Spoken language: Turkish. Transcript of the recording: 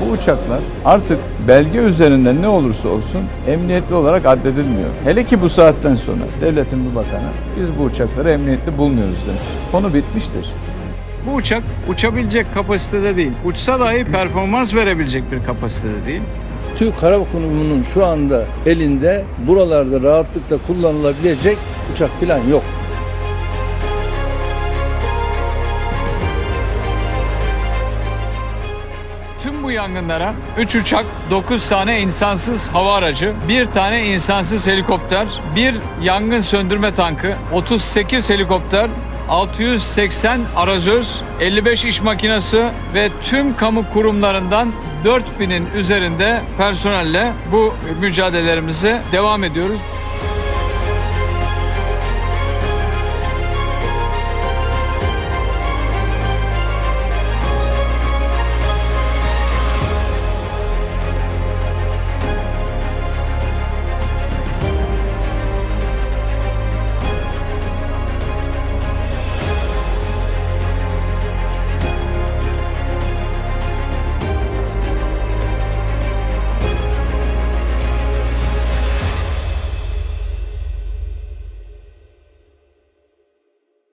Bu uçaklar artık belge üzerinden ne olursa olsun emniyetli olarak addedilmiyor. Hele ki bu saatten sonra devletin bir bakanı biz bu uçakları emniyetli bulmuyoruz demiş. Konu bitmiştir. Bu uçak uçabilecek kapasitede değil. Uçsa dahi performans verebilecek bir kapasitede değil. Türk Hava Kurumu'nun şu anda elinde buralarda rahatlıkla kullanılabilecek uçak falan yok. Bu yangınlara 3 uçak, 9 tane insansız hava aracı, 1 tane insansız helikopter, 1 yangın söndürme tankı, 38 helikopter, 680 arazöz, 55 iş makinesi ve tüm kamu kurumlarından 4000'in üzerinde personelle bu mücadelelerimize devam ediyoruz.